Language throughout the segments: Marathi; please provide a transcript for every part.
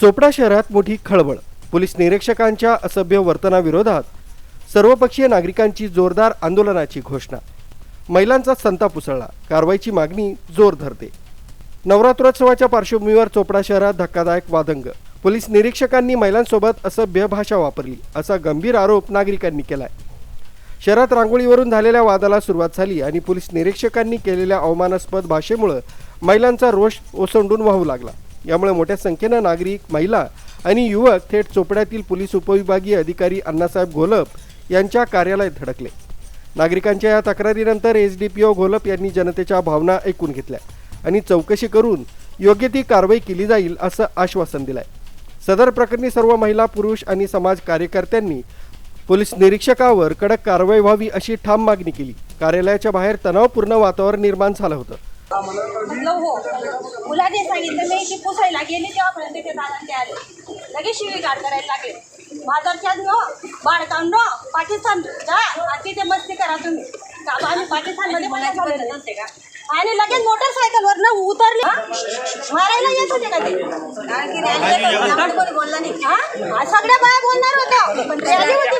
चोपडा शहरात मोठी खळबळ. पोलीस निरीक्षकांच्या असभ्य वर्तनाविरोधात सर्वपक्षीय नागरिकांची जोरदार आंदोलनाची घोषणा. महिलांचा संताप उसळला. कारवाईची मागणी जोर धरते. नवरात्रोत्सवाच्या पार्श्वभूमीवर चोपडा शहरात धक्कादायक वादंग. पोलीस निरीक्षकांनी महिलांसोबत असभ्य भाषा वापरली. असा गंभीर आरोप नागरिकांनी केलाय. शहरात रांगोळीवरून झालेल्या वादाला सुरुवात झाली आणि पोलीस निरीक्षकांनी केलेल्या अवमानास्पद भाषेमुळं महिलांचा रोष ओसंडून वाहू लागला. यामुळे मोठ्या संख्येनं नागरिक महिला आणि युवक थेट चोपड्यातील पोलीस उपविभागीय अधिकारी अण्णासाहेब घोलप यांच्या कार्यालयात धडकले. नागरिकांच्या या तक्रारीनंतर S D P O Gholap यांनी जनतेच्या भावना ऐकून घेतल्या आणि चौकशी करून योग्य ती कारवाई केली जाईल असं आश्वासन दिलंय. सदर प्रकरणी सर्व महिला पुरुष आणि समाज कार्यकर्त्यांनी पोलीस निरीक्षकावर कडक कारवाई व्हावी अशी ठाम मागणी केली. कार्यालयाच्या बाहेर तणावपूर्ण वातावरण निर्माण झालं होतं. म्हटलं हो. मुलाने सांगितलं मी ती पुसायला गेली तेव्हापर्यंत ते दादा ते आले. लगेच शिवी गाड करायला लागले. माझरच्या नो बाळकाम नो पाकिस्तान जा तिथे मस्ती करा तुम्ही. का बा आम्ही पाकिस्तानमध्ये बोलायचं नसते का? आणि लगेच मोटरसायकलवर ना उतरले मारायला येत होते का ते? बोलला नाही. सगळ्या बाया बोलणार होत्या. होती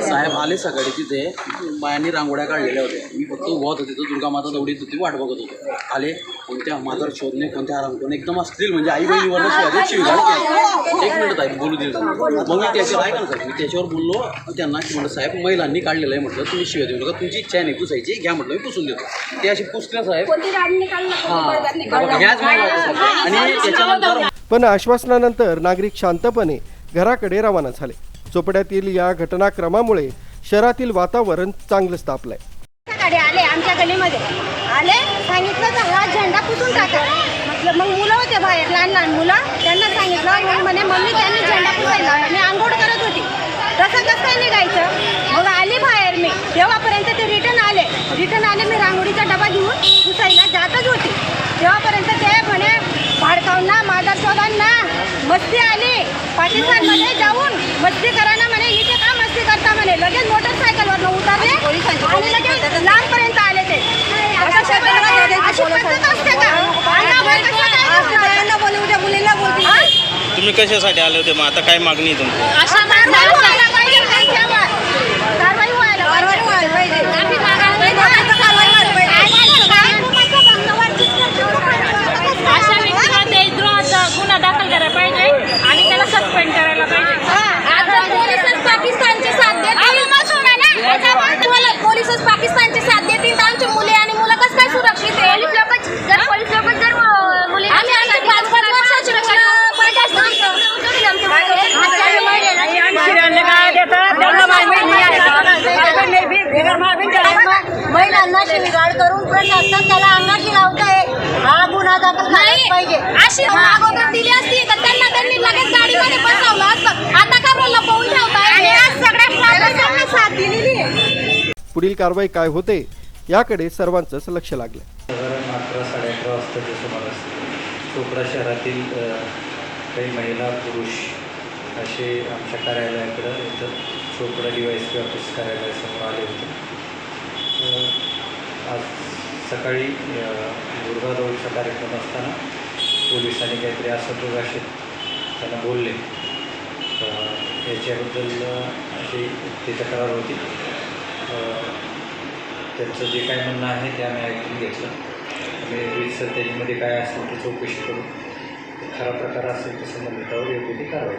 साहेब आले सकाळी तिथे. बायांनी रांगोळ्या काढलेल्या होत्या. मी फक्त उभत होते तर दुर्गा माता दौडीत होती वाट बघत होतो. आले. कोणत्या मातर शोधणे कोणत्या आराम एकदम असतील म्हणजे आई बहिणीवर शिवाय शिवघाड केली. एक मिनिट आहे बोलू दिलं मग मी त्याच्यावर ऐका ना साहेब. मी त्याच्यावर बोललो. त्यांना की म्हटलं साहेब महिलांनी काढलेलं आहे. म्हटलं तुम्ही शिवाय देऊ नका. तुमची इच्छा नाही पुसायची. घ्या म्हटलं मी पुसून देतो. ते अशी पुसल्या साहेब. हां. साहेब. आणि त्याच्यानंतर पण आश्वासनानंतर नागरिक शांतपणे घराकडे रवाना झाले. चोपड्यातील या घटनाक्रमामुळे शहरातील वातावरण चांगलंच तापलंय गाडी आले आमच्या गलीमध्ये. आले सांगितलं तर हा झेंडा पुसून टाका. म्हटलं मग मुलं होते बाहेर लहान लहान मुलं त्यांना सांगितलं मग म्हणे मम्मी त्यांनी झेंडा पुसायला लावला. मी आंघोळ करत होती तसं कसं काय निघायचं मग आली बाहेर मी तेव्हापर्यंत ते रिटर्न आले रिटर्न आले मी रांगोळीचा डबा घेऊन पुसायला जातच होती. तेव्हापर्यंत ते म्हणे भाडकावना मादरचोदांना मस्ती आली. पाकिस्तानमध्ये जाऊन मस्ती करा ना म्हणे इथे का मस्ती करता म्हणे? लगेच मोटरसायकलवर उतरले आणि लगेच लांबपर्यंत आले ते. अशा पद्धत असते का? तुम्ही कशासाठी आले होते? मग आता काय मागणी तुमची अशा कारवाई व्हायला पाहिजे त्यांच्यावर. कारवाई व्हायला पाहिजे. आम्ही मागायला पाहिजे. आश्रमाच्या बंगल्यावर अशा व्यक्तीला देशद्रोहाचा गुन्हा दाखल करायला पाहिजे आणि त्याला सस्पेंड करायला पाहिजे आता पोलिसच पाकिस्तानची साथ देतील तुम्हाला पोलिसच पाकिस्तानची साथ देतील तर आमची मुले आणि मुलं कसं काय सुरक्षित आहे पोलीस लोक जर पोलीस लोक जर मुली आम्ही आमची पाच पाच वर्षाची मुलं पैदास महिलांना प्रशासन त्याला अंगाशी लावताय. हा गुन्हा दाखल करायला पाहिजे. अशी अगोदर दिली असती तर त्यांना त्यांनी लगेच गाडीमध्ये बसवलं असतं. आता का बोललं पळून ठेवताय आणि आज सगळ्या साथ दिलेली आहे. पुढील कारवाई काय होते याकडे सर्वांचंच लक्ष लागलं. साधारण अकरा साडे अकरा वाजताच्या सुमारास चोपडा शहरातील काही महिला पुरुष असे आमच्या कार्यालयाकडं इथं Chopda D Y C office कार्यालयासमोर आले होते. आज सकाळी दुर्गा दौडचा कार्यक्रम असताना पोलिसांनी काहीतरी असं भाषेत त्यांना बोलले. याच्याबद्दल अशी ती तक्रार होती. त्यांचं जे काय म्हणणं आहे ते आम्ही ऐकून घेतलं. आम्ही रीतसर त्याच्यामध्ये काय असेल ते चौकशी करून खरा प्रकार असेल तर संबंधितावर योग्य ती कारवाई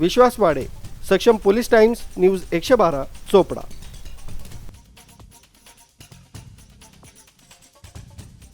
विश्वास वाडे सक्षम पोलीस टाइम्स न्यूज एकशे बारा चोपडा.